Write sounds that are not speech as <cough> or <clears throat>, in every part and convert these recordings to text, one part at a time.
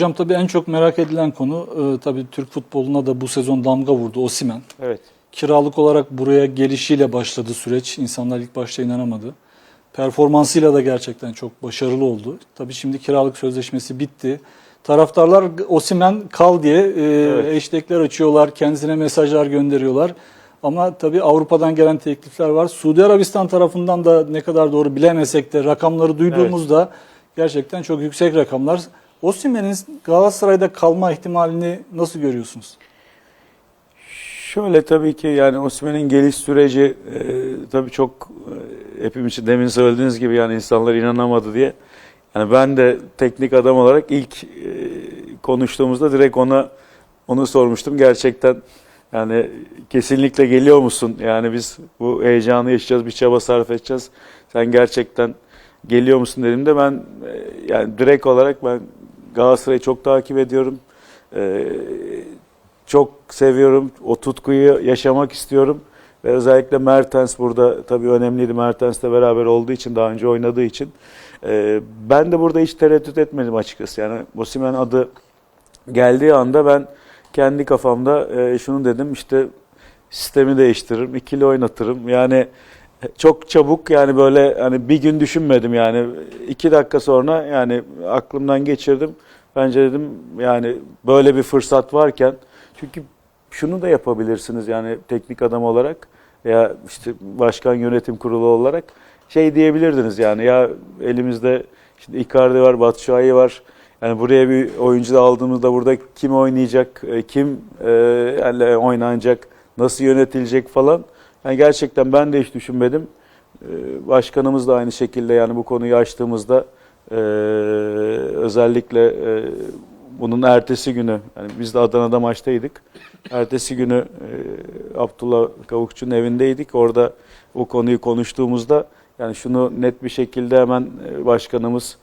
Hocam tabii en çok merak edilen konu e, tabii Türk futboluna da bu sezon damga vurdu Osimen. Evet. Kiralık olarak buraya gelişiyle başladı süreç. İnsanlar ilk başta inanamadı. Performansıyla da gerçekten çok başarılı oldu. Tabii şimdi kiralık sözleşmesi bitti. Taraftarlar Osimen kal diye e, Evet. hashtagler açıyorlar, kendisine mesajlar gönderiyorlar. Ama tabii Avrupa'dan gelen teklifler var. Suudi Arabistan tarafından da ne kadar doğru bilemesek de rakamları duyduğumuzda gerçekten çok yüksek rakamlar. Osimhen'in Galatasaray'da kalma ihtimalini nasıl görüyorsunuz? Şöyle tabii ki yani Osimhen'in geliş süreci e, tabii çok e, hepimiz için demin söylediğiniz gibi yani insanlar inanamadı diye. Yani ben de teknik adam olarak ilk e, konuştuğumuzda direkt ona onu sormuştum. Gerçekten yani kesinlikle geliyor musun? Yani biz bu heyecanı yaşayacağız, bir çaba sarf edeceğiz. Sen gerçekten geliyor musun dediğimde ben e, yani direkt olarak ben Galatasaray'ı çok takip ediyorum. E, çok seviyorum. O tutkuyu yaşamak istiyorum. Ve özellikle Mertens burada tabii önemliydi. Mertens'le beraber olduğu için, daha önce oynadığı için. Ee, ben de burada hiç tereddüt etmedim açıkçası. Yani Osimhen adı geldiği anda ben kendi kafamda e, şunu dedim işte sistemi değiştiririm, ikili oynatırım. Yani çok çabuk yani böyle hani bir gün düşünmedim yani iki dakika sonra yani aklımdan geçirdim. Bence dedim yani böyle bir fırsat varken çünkü şunu da yapabilirsiniz yani teknik adam olarak veya işte başkan yönetim kurulu olarak şey diyebilirdiniz yani ya elimizde işte Icardi var, Batshuayi var. Yani buraya bir oyuncu da aldığımızda burada kim oynayacak, e, kim e, yani oynanacak, nasıl yönetilecek falan. Yani gerçekten ben de hiç düşünmedim. E, Başkanımız da aynı şekilde yani bu konuyu açtığımızda e, özellikle e, bunun ertesi günü, yani biz de Adana'da maçtaydık. Ertesi günü Abdullah Kavukçu'nun evindeydik. Orada o konuyu konuştuğumuzda yani şunu net bir şekilde hemen başkanımız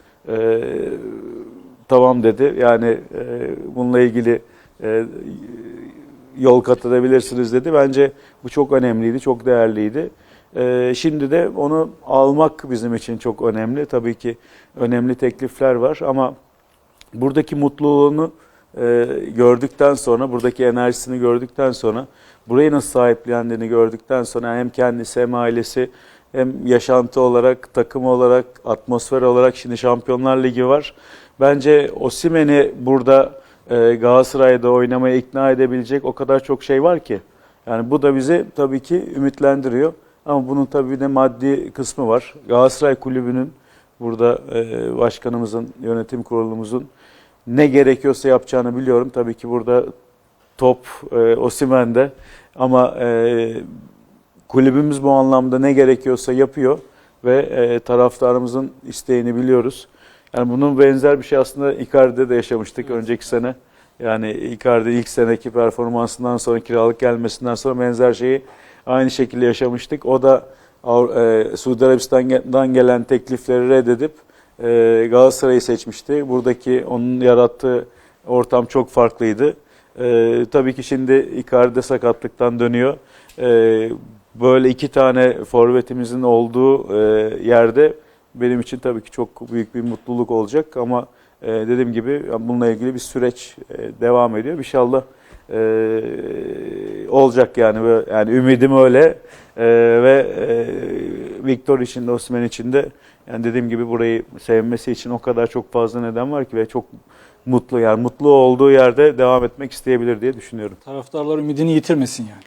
tamam dedi. Yani bununla ilgili yol kat edebilirsiniz dedi. Bence bu çok önemliydi, çok değerliydi. E, şimdi de onu almak bizim için çok önemli. Tabii ki önemli teklifler var ama buradaki mutluluğunu e, gördükten sonra, buradaki enerjisini gördükten sonra, burayı nasıl sahiplendiğini gördükten sonra hem kendisi hem ailesi hem yaşantı olarak, takım olarak, atmosfer olarak şimdi Şampiyonlar Ligi var. Bence Osimhen'i burada e, Galatasaray'da oynamaya ikna edebilecek o kadar çok şey var ki. Yani bu da bizi tabii ki ümitlendiriyor. Ama bunun tabii bir de maddi kısmı var. Galatasaray Kulübü'nün burada e, başkanımızın, yönetim kurulumuzun ne gerekiyorsa yapacağını biliyorum. Tabii ki burada top e, Osimhen'de ama e, kulübümüz bu anlamda ne gerekiyorsa yapıyor ve e, taraftarımızın isteğini biliyoruz. Yani bunun benzer bir şey aslında Icardi'de de yaşamıştık önceki sene. Yani Icardi ilk seneki performansından sonra kiralık gelmesinden sonra benzer şeyi aynı şekilde yaşamıştık. O da e, Suudi Arabistan'dan gelen teklifleri reddedip e, Galatasaray'ı seçmişti. Buradaki onun yarattığı ortam çok farklıydı. E, tabii ki şimdi Icardi sakatlıktan dönüyor. E, böyle iki tane forvetimizin olduğu e, yerde benim için tabii ki çok büyük bir mutluluk olacak ama e, dediğim gibi bununla ilgili bir süreç e, devam ediyor. İnşallah e, olacak yani yani ümidim öyle E, ve e, Victor için de Osimhen için de yani dediğim gibi burayı sevmesi için o kadar çok fazla neden var ki ve çok mutlu yani mutlu olduğu yerde devam etmek isteyebilir diye düşünüyorum. Taraftarlar ümidini yitirmesin yani.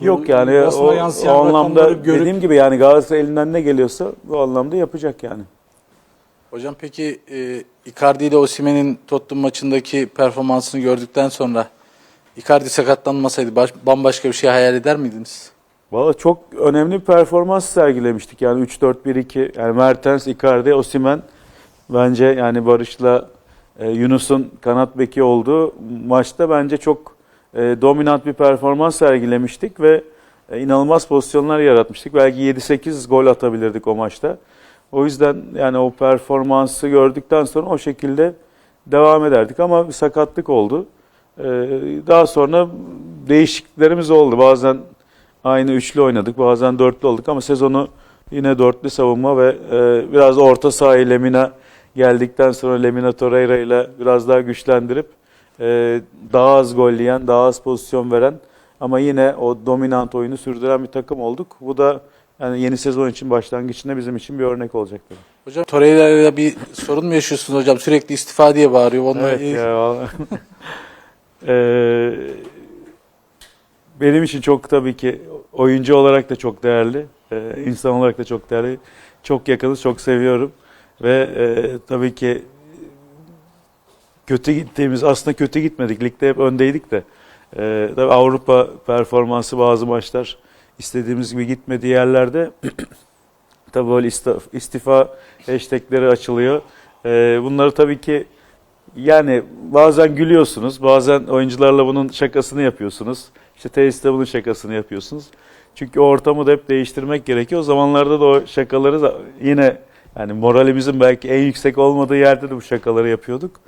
Yok yani o, o anlamda görüp dediğim gibi yani Galatasaray elinden ne geliyorsa bu anlamda yapacak yani. Hocam peki e, Icardi ile Osimhen'in Tottenham maçındaki performansını gördükten sonra Icardi sakatlanmasaydı baş- bambaşka bir şey hayal eder miydiniz? Valla çok önemli bir performans sergilemiştik. Yani 3-4-1-2 yani Mertens, Icardi, Osimhen bence yani Barış'la e, Yunus'un kanat beki olduğu maçta bence çok e, dominant bir performans sergilemiştik ve e, inanılmaz pozisyonlar yaratmıştık. Belki 7-8 gol atabilirdik o maçta. O yüzden yani o performansı gördükten sonra o şekilde devam ederdik ama bir sakatlık oldu. E, daha sonra değişikliklerimiz oldu. Bazen Aynı üçlü oynadık. Bazen dörtlü olduk ama sezonu yine dörtlü savunma ve e, biraz orta saha ile Mina geldikten sonra Lemina Torreira ile biraz daha güçlendirip e, daha az gol yiyen, daha az pozisyon veren ama yine o dominant oyunu sürdüren bir takım olduk. Bu da yani yeni sezon için başlangıçında bizim için bir örnek olacaktır. Hocam Torreira'yla bir sorun mu yaşıyorsunuz hocam? Sürekli istifa diye bağırıyor. Onunla Evet ya. vallahi. Eee, <laughs> benim için çok tabii ki oyuncu olarak da çok değerli, eee, insan olarak da çok değerli. Çok yakınız, çok seviyorum ve eee, tabii ki kötü gittiğimiz aslında kötü gitmedik. Ligde hep öndeydik de. Eee tabii Avrupa performansı bazı maçlar istediğimiz gibi gitmediği yerlerde <clears throat> tabii böyle istifa, istifa hashtagleri açılıyor. Eee bunları tabii ki yani bazen gülüyorsunuz, bazen oyuncularla bunun şakasını yapıyorsunuz. İşte tesiste bunun şakasını yapıyorsunuz. Çünkü ortamı da hep değiştirmek gerekiyor. O zamanlarda da o şakaları da yine yani moralimizin belki en yüksek olmadığı yerde de bu şakaları yapıyorduk.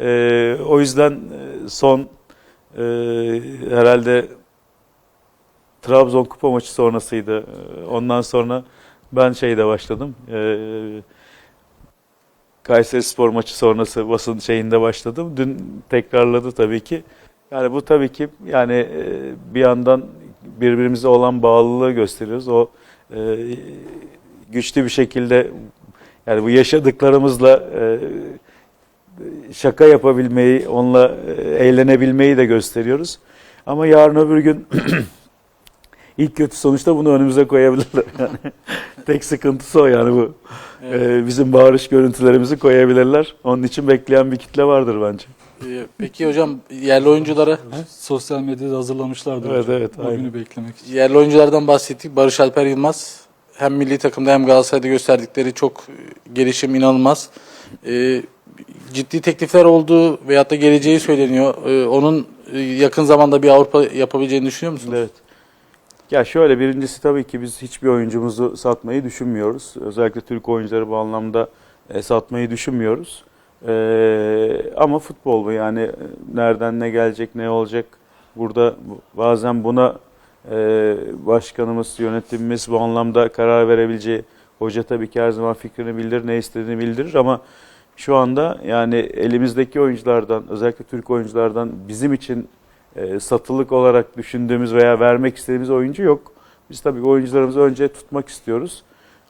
Ee, o yüzden e, son e, herhalde Trabzon Kupa maçı sonrasıydı. Ee, Ondan sonra ben şeyde başladım. Ee, Kayseri Spor maçı sonrası basın şeyinde başladım. Dün tekrarladı tabii ki. Yani bu tabii ki yani e, bir yandan birbirimize olan bağlılığı gösteriyoruz. O e, güçlü bir şekilde yani bu yaşadıklarımızla e, şaka yapabilmeyi, onunla e, eğlenebilmeyi de gösteriyoruz. Ama yarın öbür gün <clears throat> ilk kötü sonuçta bunu önümüze koyabilirler. <laughs> Yani tek sıkıntısı o yani bu. Ee, bizim bağırış görüntülerimizi koyabilirler. Onun için bekleyen bir kitle vardır bence. Ee, Peki hocam yerli oyunculara Sosyal medyada hazırlamışlardı. Evet, hocam. evet, O aynen. günü beklemek için. yerli oyunculardan bahsettik. Barış Alper Yılmaz hem milli takımda hem Galatasaray'da gösterdikleri çok e, gelişim inanılmaz. Ee, ciddi teklifler olduğu veyahut da geleceği söyleniyor. Ee, onun e, yakın zamanda bir Avrupa yapabileceğini düşünüyor musunuz? Evet. Ya şöyle birincisi tabii ki biz hiçbir oyuncumuzu satmayı düşünmüyoruz. Özellikle Türk oyuncuları bu anlamda e, satmayı düşünmüyoruz. Ee, ama futbol bu yani e, nereden ne gelecek ne olacak burada bu- bazen buna e, başkanımız yönetimimiz bu anlamda karar verebileceği hoca tabii ki her zaman fikrini bildirir ne istediğini bildirir ama şu anda yani elimizdeki oyunculardan özellikle Türk oyunculardan bizim için e, satılık olarak düşündüğümüz veya vermek istediğimiz oyuncu yok. Biz tabii oyuncularımızı önce tutmak istiyoruz.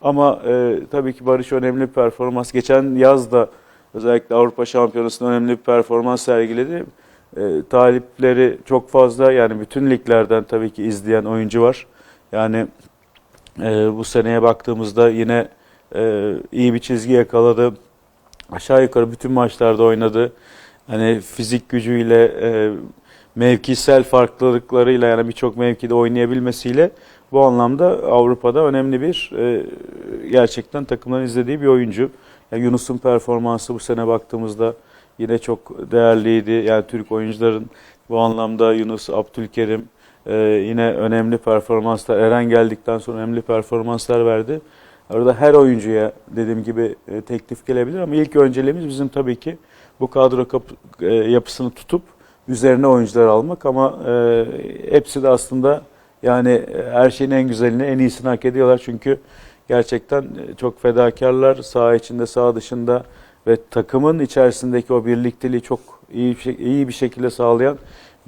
Ama e, tabii ki Barış önemli bir performans. Geçen yaz da özellikle Avrupa Şampiyonası'nda önemli bir performans sergiledi. E, talipleri çok fazla yani bütün liglerden tabii ki izleyen oyuncu var. Yani e, bu seneye baktığımızda yine e, iyi bir çizgi yakaladı. Aşağı yukarı bütün maçlarda oynadı. Hani fizik gücüyle, e, mevkisel farklılıklarıyla yani birçok mevkide oynayabilmesiyle bu anlamda Avrupa'da önemli bir e, gerçekten takımların izlediği bir oyuncu. Yani Yunus'un performansı bu sene baktığımızda yine çok değerliydi. Yani Türk oyuncuların bu anlamda Yunus, Abdülkerim e, yine önemli performanslar. Eren geldikten sonra önemli performanslar verdi. Orada her oyuncuya dediğim gibi e, teklif gelebilir ama ilk önceliğimiz bizim tabii ki bu kadro kap- e, yapısını tutup üzerine oyuncular almak ama e, hepsi de aslında yani e, her şeyin en güzelini, en iyisini hak ediyorlar çünkü gerçekten e, çok fedakarlar saha içinde, saha dışında ve takımın içerisindeki o birlikteliği çok iyi bir, iyi bir şekilde sağlayan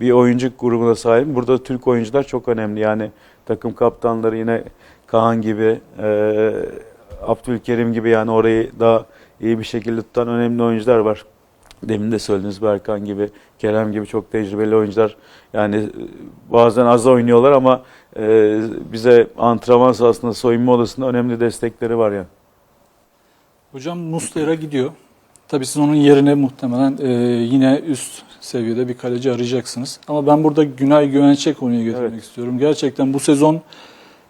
bir oyuncu grubuna sahip. Burada Türk oyuncular çok önemli. Yani takım kaptanları yine Kaan gibi, e, Abdülkerim gibi yani orayı daha iyi bir şekilde tutan önemli oyuncular var. Demin de söylediniz Berkan gibi, Kerem gibi çok tecrübeli oyuncular. Yani e, bazen az oynuyorlar ama e, bize antrenman sahasında, soyunma odasında önemli destekleri var yani. Hocam Muslera gidiyor. Tabii siz onun yerine muhtemelen e, yine üst seviyede bir kaleci arayacaksınız. Ama ben burada Günay Güvenç'e konuya getirmek Evet. istiyorum. Gerçekten bu sezon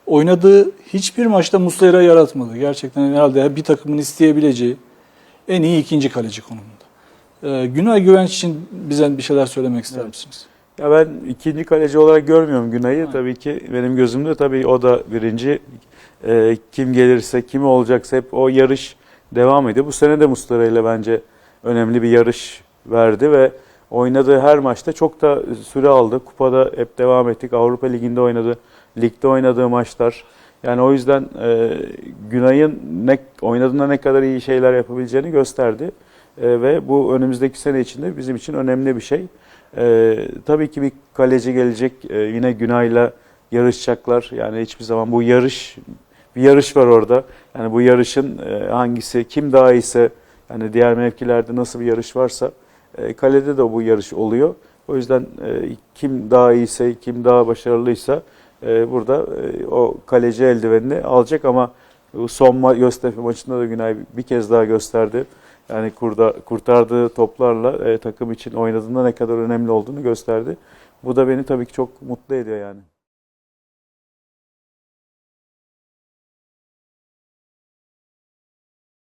oynadığı hiçbir maçta Muslera yaratmadı. Gerçekten herhalde bir takımın isteyebileceği en iyi ikinci kaleci konumunda. E, Günay Güvenç için bize bir şeyler söylemek ister Evet. misiniz? Ya ben ikinci kaleci olarak görmüyorum Günay'ı. Evet. Tabii ki benim gözümde tabii o da birinci. Ee, kim gelirse, kim olacaksa hep o yarış devam ediyor. Bu sene de Muslera ile bence önemli bir yarış verdi ve oynadığı her maçta çok da süre aldı. Kupada hep devam ettik. Avrupa Ligi'nde oynadı. Ligde oynadığı maçlar. Yani o yüzden e, Günay'ın ne oynadığında ne kadar iyi şeyler yapabileceğini gösterdi. E, ve bu önümüzdeki sene içinde bizim için önemli bir şey. E, tabii ki bir kaleci gelecek. E, yine Günay'la yarışacaklar. Yani hiçbir zaman bu yarış bir yarış var orada. Yani bu yarışın e, hangisi kim daha iyiyse yani diğer mevkilerde nasıl bir yarış varsa e, kalede de bu yarış oluyor. O yüzden e, kim daha iyiyse, kim daha başarılıysa burada e, o kaleci eldivenini alacak ama son ma- Göztepe maçında da Günay bir kez daha gösterdi. Yani kurda, kurtardığı toplarla e, takım için oynadığında ne kadar önemli olduğunu gösterdi. Bu da beni tabii ki çok mutlu ediyor yani.